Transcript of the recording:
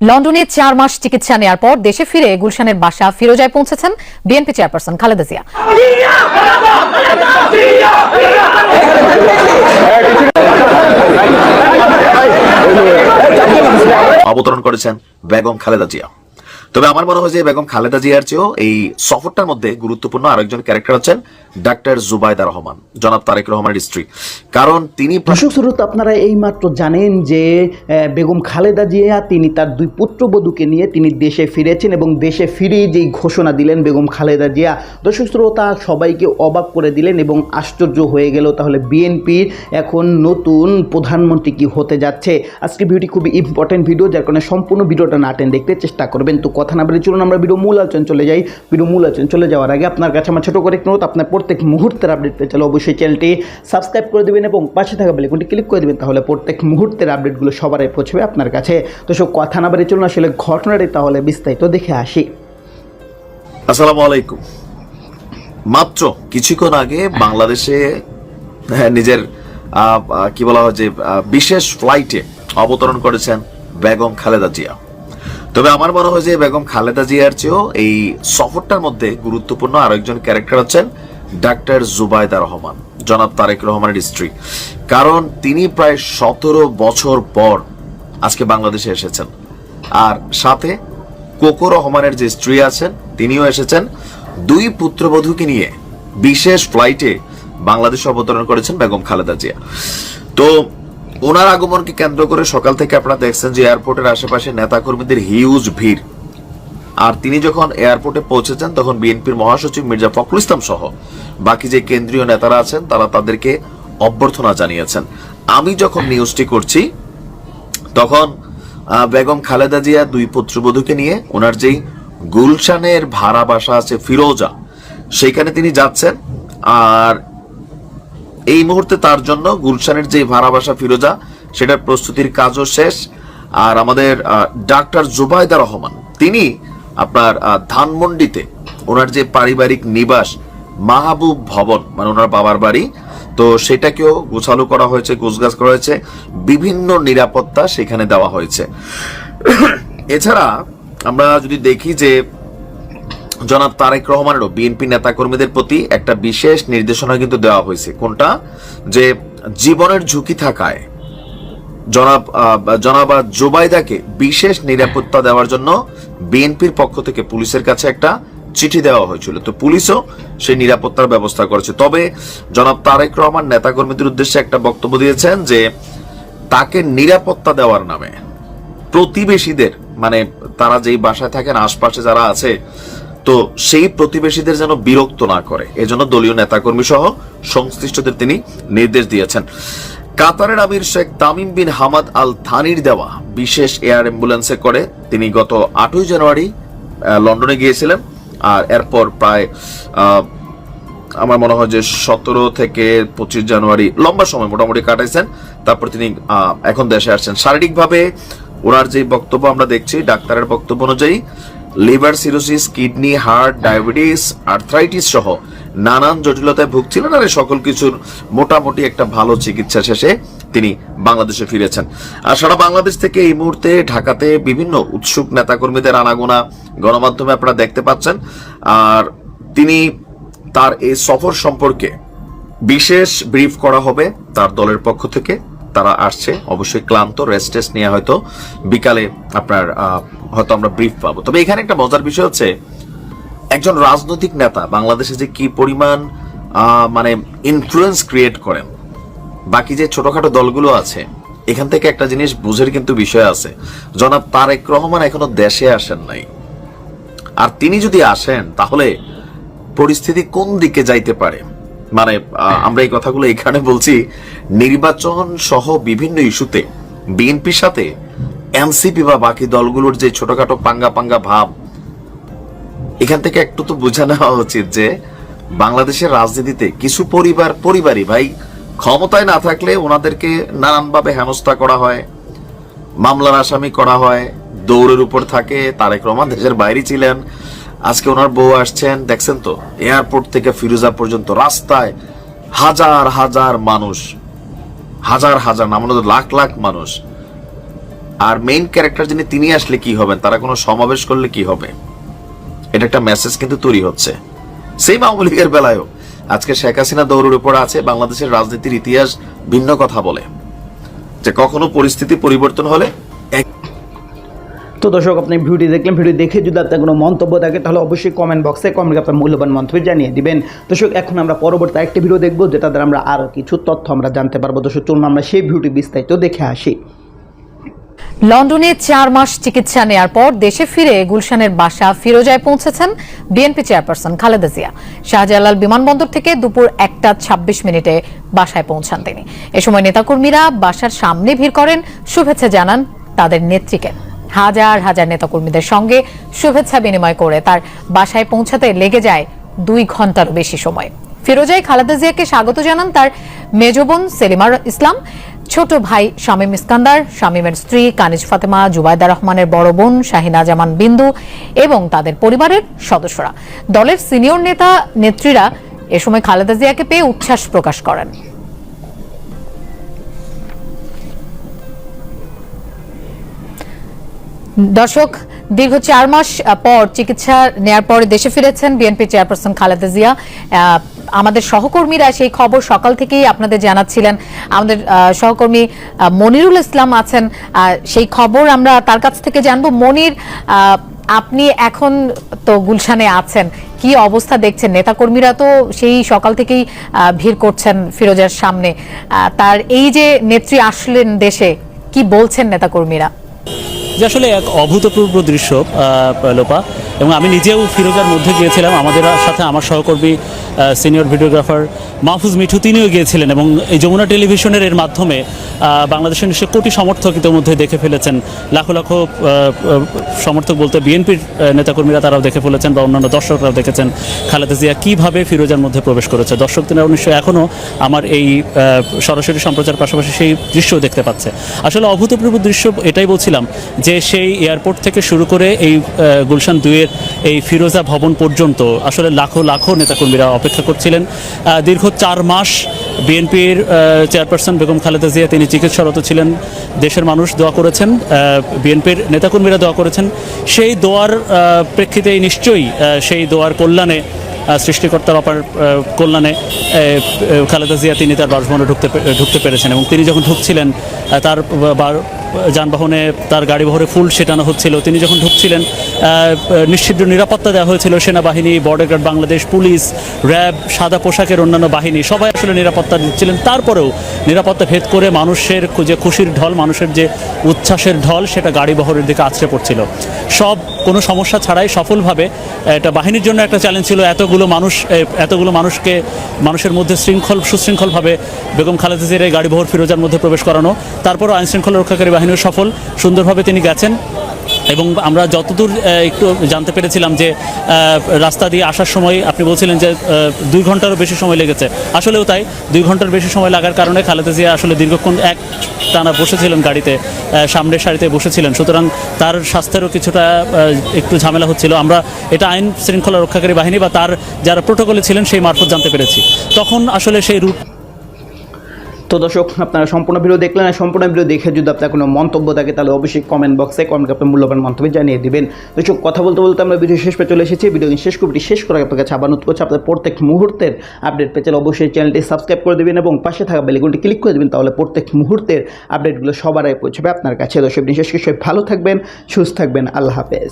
লন্ডনে চার মাস চিকিৎসা নেওয়ার পর দেশে ফিরে গুলশানের বাসা ফিরোজায় পৌঁছেছেন বিএনপি চেয়ারপারসন খালেদা জিয়া। অবতরণ করেছেন বেগম খালেদা জিয়া। তবে আমার মনে হয় যে বেগম খালেদা জিয়ার চেয়েও এই সফরটার মধ্যে গুরুত্বপূর্ণ আরেকজন ক্যারেক্টার হচ্ছেন ডাক্তার জুবাইদা রহমান, জনাব তারেক রহমানের স্ত্রী। কারণ তিনি দর্শক শ্রোতা, আপনারা এইমাত্র জানেন যে বেগম খালেদা জিয়া, তিনি তার দুই পুত্রবধূকে নিয়ে তিনি দেশে ফিরেছেন এবং দেশে ফিরে যেই ঘোষণা দিলেন বেগম খালেদা জিয়া, দর্শক শ্রোতা, সবাইকে অবাক করে দিলেন এবং আশ্চর্য হয়ে গেল তাহলে বিএনপির এখন নতুন প্রধানমন্ত্রী কি হতে যাচ্ছে। আজকে ভিডিওটি খুবই ইম্পর্টেন্ট ভিডিও যার কারণে সম্পূর্ণ ভিডিওটা না টেন দেখতে চেষ্টা করবেন। তো কথা না বলে চলুন আমরা ভিডিও মূল আলোচনা চলে যাই। ভিডিও মূল আলোচনা চলে যাওয়ার আগে আপনার কাছে আমার ছোটো করে একটু আপনার প্রত্যেক মুহূর্তের আপডেট পেয়ে চলে অবশ্যই চ্যানেলটি সাবস্ক্রাইব করে দেবেন এবং পাশে থাকা বেলিকনটি ক্লিক করে দেবেন তাহলে প্রত্যেক মুহূর্তের আপডেটগুলো সবার আগে পৌঁছবে আপনার কাছে। তো সব কথা না বলে চলুন আসলে ঘটনাটি তাহলে বিস্তারিত দেখে আসি। আসসালামু আলাইকুম। মাত্র কিছুক্ষণ আগে বাংলাদেশে হ্যাঁ, নিজের কি বলা হয় যে বিশেষ ফ্লাইটে অবতরণ করেছেন বেগম খালেদা জিয়া। তবে আমার মনে হয় যে বেগম খালেদা জিয়ার চেয়েও এই সফরটার মধ্যে গুরুত্বপূর্ণ আরেকজন ক্যারেক্টার হচ্ছেন ডাক্তার জুবাইদা রহমান, জনাব তারেক রহমানের স্ত্রী। কারণ তিনি প্রায় সতেরো বছর পর আজকে বাংলাদেশে এসেছেন। আর সাথে কোকো রহমানের যে স্ত্রী আছেন, তিনিও এসেছেন। দুই পুত্রবধূকে নিয়ে বিশেষ ফ্লাইটে বাংলাদেশে অবতরণ করেছেন বেগম খালেদা জিয়া। তো ওনার আগমনকে কেন্দ্র করে সকাল থেকে আপনারা দেখছেন যে এয়ারপোর্টের আশেপাশে নেতাকর্মীদের হিউজ ভিড়। আর তিনি যখন এয়ারপোর্টে পৌঁছেছেন, তখন বিএনপির মহাসচিব মির্জা ফখরুল ইসলাম সহ বাকি যে কেন্দ্রীয় নেতারা আছেন, তারা তাদেরকে অভ্যর্থনা জানিয়েছেন। আমি যখন নিউজটি করছি, তখন বেগম খালেদা জিয়া দুই পুত্রবধূকে নিয়ে ওনার যেই গুলশানের ভাড়া বাসা আছে ফিরোজা, সেখানে তিনি যাচ্ছেন। আর এই মুহূর্তে তার জন্য গুলশানের যে ভাড়া বাসা ফিরোজা, সেটার প্রস্তুতির কাজও শেষ। আর আমাদের ডাক্তার জুবাইদা রহমান, তিনি আপনার ধানমন্ডিতে ওনার যে পারিবারিক নিবাস, মাহবুব ভবন মানে ওনার বাবার বাড়ি, তো সেটাকেও গোছালো করা হয়েছে, গোছগাছ করা হয়েছে। বিভিন্ন নিরাপত্তা সেখানে দেওয়া হয়েছে। এছাড়া আমরা যদি দেখি যে জনাব তারেক রহমানেরও বিএনপি নেতাকর্মীদের প্রতি একটা বিশেষ নির্দেশনা কিন্তু দেওয়া হয়েছে। কোনটা? যে জীবনের ঝুঁকি থাকায়। জনাব জনাব জোবাইদাকে বিশেষ নিরাপত্তা দেওয়ার জন্য বিএনপির পক্ষ থেকে পুলিশের কাছে একটা চিঠি দেওয়া হয়েছিল। তো পুলিশও সেই নিরাপত্তার ব্যবস্থা করেছে। তবে জনাব তারেক রহমান নেতাকর্মীদের উদ্দেশ্যে একটা বক্তব্য দিয়েছেন যে তাকে নিরাপত্তা দেওয়ার নামে প্রতিবেশীদের মানে তারা যেই বাসায় থাকেন, আশপাশে যারা আছে তো সেই প্রতিবেশীদের যেন বিরক্ত না করে। এজন্য দলীয় নেতাকর্মী সহ সংশ্লিষ্টদের তিনি নির্দেশ দিয়েছেন। কাতারের আমির Sheikh Tamim bin Hamad Al থানির দেওয়া বিশেষ এয়ার অ্যাম্বুলেন্সে করে তিনি গত আটই জানুয়ারি লন্ডনে গিয়েছিলেন। আর এরপর প্রায় আমার মনে হয় যে সতেরো থেকে পঁচিশ জানুয়ারি লম্বা সময় মোটামুটি কাটাইছেন। তারপর তিনি এখন দেশে আসছেন। শারীরিকভাবে ওনার যে বক্তব্য আমরা দেখছি, ডাক্তারের বক্তব্য অনুযায়ী liver cirrhosis, kidney, heart, diabetes, arthritis সহ নানান জটিলতায় ভুগছিলেন আর সকল কিছুর মোটামুটি একটা ভালো চিকিৎসা শেষে তিনি বাংলাদেশে ফিরেছেন। আর সারা বাংলাদেশ থেকে এই মুহূর্তে ঢাকাতে বিভিন্ন উৎসুক নেতাকর্মীদের আনাগোনা গণমাধ্যমে আপনারা দেখতে পাচ্ছেন। আর তিনি তার এই সফর সম্পর্কে বিশেষ ব্রিফ করা হবে তার দলের পক্ষ থেকে। তারা আসছে। অবশ্যই ক্লান্ত রেস্ট টেস্ট নিয়ে হয়তো বিকালে আপনার হয়তো আমরা ব্রিফ পাবো। তবে এখানে একটা মজার বিষয় হচ্ছে, একজন রাজনৈতিক নেতা বাংলাদেশে যে কি পরিমাণ মানে ইনফ্লুয়েন্স ক্রিয়েট করেন, বাকি যে ছোটখাটো দলগুলো আছে, এখান থেকে একটা জিনিস বুঝের কিন্তু বিষয় আছে। জনাব তারেক রহমান এখনও দেশে আসেন নাই। আর তিনি যদি আসেন, তাহলে পরিস্থিতি কোন দিকে যাইতে পারে? মানে আমরা এই কথাগুলো এখানে বলছি, নির্বাচন সহ বিভিন্ন ইস্যুতে বিএনপির সাথে এনসিপি বা বাকি দলগুলোর যে ছোটখাটো পাঙ্গা পাঙ্গা ভাব, এখান থেকে একটু তো বোঝা নেওয়া উচিত যে বাংলাদেশের রাজনীতিতে কিছু পরিবার, পরিবারই ভাই ক্ষমতায় না থাকলে ওনাদেরকে নানানভাবে হেনস্থা করা হয়, মামলার আসামি করা হয়, দৌড়ের উপর থাকে, তারেক রহমান দেশের বাইরে ছিলেন আজকে ওনার বউ আসছেন, দেখছেন তো? এয়ারপোর্ট থেকে ফিরোজা পর্যন্ত রাস্তায় হাজার হাজার মানুষ, হাজার হাজার না হয় লাখ লাখ মানুষ। আর মেইন ক্যারেক্টার যিনি, তিনি আসলে কি হবেন? তারা কোনো সমাবেশ করলে কি হবে? এটা একটা মেসেজ কিন্তু তৈরি হচ্ছে। সেই আওয়ামী লীগের বেলায়ও। আজকে শেখ হাসিনা দৌড়ের উপর আছে, বাংলাদেশের রাজনীতির ইতিহাস ভিন্ন কথা বলে। যে কখনো পরিস্থিতি পরিবর্তন হলে তো দর্শক, আপনি ভিডিও দেখলেন, ভিডিও দেখে যদি আপনার কোনো মন্তব্য থাকে, তাহলে অবশ্যই কমেন্ট বক্সে কমেন্ট আপনার মূল্যবান মন্তব্য জানিয়ে দিবেন। দর্শক, এখন আমরা পরবর্তী একটি ভিডিও দেখব, যেটা দ্বারা আমরা আরও কিছু তথ্য আমরা জানতে পারব। দর্শক, চলুন আমরা সেই ভিডিওটি বিস্তারিত দেখে আসি। লন্ডনে চার মাস চিকিৎসা নেয়ার পর দেশে ফিরে গুলশানের বাসা ফিরোজায় পৌঁছেছেন বিএনপি চেয়ারপারসন খালেদা জিয়া। শাহজালাল বিমানবন্দর থেকে দুপুর একটা ছাব্বিশ মিনিটে বাসায় পৌঁছান তিনি। এ সময় নেতাকর্মীরা বাসার সামনে ভিড় করেন। শুভেচ্ছা জানান তাদের নেত্রীকে। হাজার হাজার নেতাকর্মীদের সঙ্গে শুভেচ্ছা বিনিময় করে তার বাসায় পৌঁছাতে লেগে যায় দুই ঘন্টারও বেশি সময়। ফিরোজায় খালেদা জিয়াকে স্বাগত জানান তার মেজবোন সেলিমার ইসলাম। ছোট ভাই শামীম ইস্কান্দার, শামীমের স্ত্রী কানিজ ফাতেমা জুবাইদা রহমানের বড় বোন শাহিনা জামান বিন্দু এবং তাদের পরিবারের সদস্যরা। দলের সিনিয়র নেতা, নেত্রীরা এ সময় খালেদা জিয়াকে পেয়ে উচ্ছ্বাস প্রকাশ করেন। দর্শক, দীর্ঘ চার মাস পর চিকিৎসা নেয়ার পরে দেশে ফিরেছেন বিএনপি চেয়ারপারসন খালেদা জিয়া। আমাদের সহকর্মীরা সেই খবর সকাল থেকেই আপনাদের জানাচ্ছিলেন। আমাদের সহকর্মী মনিরুল ইসলাম আছেন। সেই খবর আমরা তার কাছ থেকে জানব। মনির আপনি এখন তো গুলশানে আছেন। কি অবস্থা দেখছেন? নেতাকর্মীরা তো সেই সকাল থেকেই ভিড় করছেন ফিরোজার সামনে। তার এই যে নেত্রী আসলেন দেশে, কি বলছেন নেতাকর্মীরা? যে আসলে এক অভূতপূর্ব দৃশ্য লোপা। এবং আমি নিজেও ফিরোজার মধ্যে গিয়েছিলাম। আমাদের সাথে আমার সহকর্মী সিনিয়র ভিডিওগ্রাফার মাহফুজ মিঠু, তিনিও গিয়েছিলেন এবং এই যমুনা টেলিভিশনের এর মাধ্যমে বাংলাদেশের নিশ্চয় কোটি সমর্থক ইতিমধ্যে দেখে ফেলেছেন। লাখো লাখো সমর্থক বলতে বিএনপির নেতাকর্মীরা তারাও দেখে ফেলেছেন বা অন্যান্য দর্শকরাও দেখেছেন। খালেদা জিয়া কীভাবে ফিরোজার মধ্যে প্রবেশ করেছে? দর্শকরা নিশ্চয়ই এখনও আমার এই সরাসরি সম্প্রচার পাশাপাশি সেই দৃশ্য দেখতে পাচ্ছে। আসলে অভূতপূর্ব দৃশ্য এটাই বলছিলাম যে সেই এয়ারপোর্ট থেকে শুরু করে এই গুলশান দুয়ের এই ফিরোজা ভবন পর্যন্ত আসলে লাখো লাখো নেতাকর্মীরা অপেক্ষা করছিলেন। দীর্ঘ চার মাস বিএনপির চেয়ারপারসন বেগম খালেদা জিয়া তিনি চিকিৎসারত ছিলেন। দেশের মানুষ দোয়া করেছেন বিএনপির নেতাকর্মীরা দোয়া করেছেন। সেই দোয়ার প্রেক্ষিতেই নিশ্চয়ই সেই দোয়ার কল্যাণে সৃষ্টিকর্তার অপার কল্যাণে খালেদা জিয়া তিনি তার বাসভবনে ঢুকতে ঢুকতে পেরেছেন এবং তিনি যখন ঢুকছিলেন তার যানবাহনে তার গাড়ি বহরে ফুল সেটানো হচ্ছিল। তিনি যখন ঢুকছিলেন নিশ্চিদ্র নিরাপত্তা দেওয়া হয়েছিল সেনাবাহিনী border guard Bangladesh police, RAB, সাদা পোশাকের অন্যান্য বাহিনী, সবাই আসলে নিরাপত্তা দিচ্ছিলেন তারপরেও নিরাপত্তা ভেদ করে মানুষের যে খুশির ঢল, মানুষের যে উচ্ছ্বাসের ঢল, সেটা গাড়ি বহরের দিকে আছড়ে পড়ছিল। সব, কোনো সমস্যা ছাড়াই সফলভাবে এটা বাহিনীর জন্য একটা চ্যালেঞ্জ ছিল, এতগুলো মানুষ এতগুলো মানুষকে মানুষের মধ্যে শৃঙ্খল, সুশৃঙ্খলভাবে বেগম খালেদা জিয়ার গাড়ি বহর ফিরোজার মধ্যে প্রবেশ করানো, তারপরও আইন শৃঙ্খলা রক্ষাকারী বাহিনীর সফল, সুন্দরভাবে তিনি গেছেন। এবং আমরা যতদূর একটু জানতে পেরেছিলাম যে রাস্তা দিয়ে আসার সময় আপনি বলছিলেন যে দুই ঘন্টারও বেশি সময় লেগেছে। আসলেও তাই, দুই ঘণ্টার বেশি সময় লাগার কারণে খালেদা জিয়া আসলে দীর্ঘক্ষণ এক টানা বসেছিলেন গাড়িতে সামনের সারিতে বসেছিলেন। সুতরাং তার স্বাস্থ্যেরও কিছুটা একটু ঝামেলা হচ্ছিল। আমরা এটা আইন শৃঙ্খলা রক্ষাকারী বাহিনী বা তার যারা প্রোটোকলে ছিলেন সেই মারফত জানতে পেরেছি। তখন আসলে সেই রুট তো দর্শক, আপনারা সম্পূর্ণ ভিডিও দেখলেন আর সম্পূর্ণ ভিডিও দেখে যদি আপনার কোনো মন্তব্য থাকে, তাহলে অবশ্যই কমেন্ট বক্সে কমেন্ট আপনার মূল্যবান মন্তব্য জানিয়ে দিবেন। দর্শক, কথা বলতে বলতে আমরা ভিডিও শেষ পেয়ে চলে এসেছি। ভিডিও শেষ করবি শেষ করে আপনার কাছে আবার করছে আপনার প্রত্যেক মুহূর্তের আপডেট পেয়ে চাইলে অবশ্যই চ্যানেলটি সাবস্ক্রাইব করে দেবেন এবং পাশে থাকা বেলিগুনটি ক্লিক করে দেবেন, তাহলে প্রত্যেক মুহূর্তের আপডেটগুলো সবার আগে পৌঁছবে আপনার কাছে। দর্শক, বিশেষ কিছু ভালো থাকবেন, সুস্থ থাকবেন। আল্লাহ হাফেজ।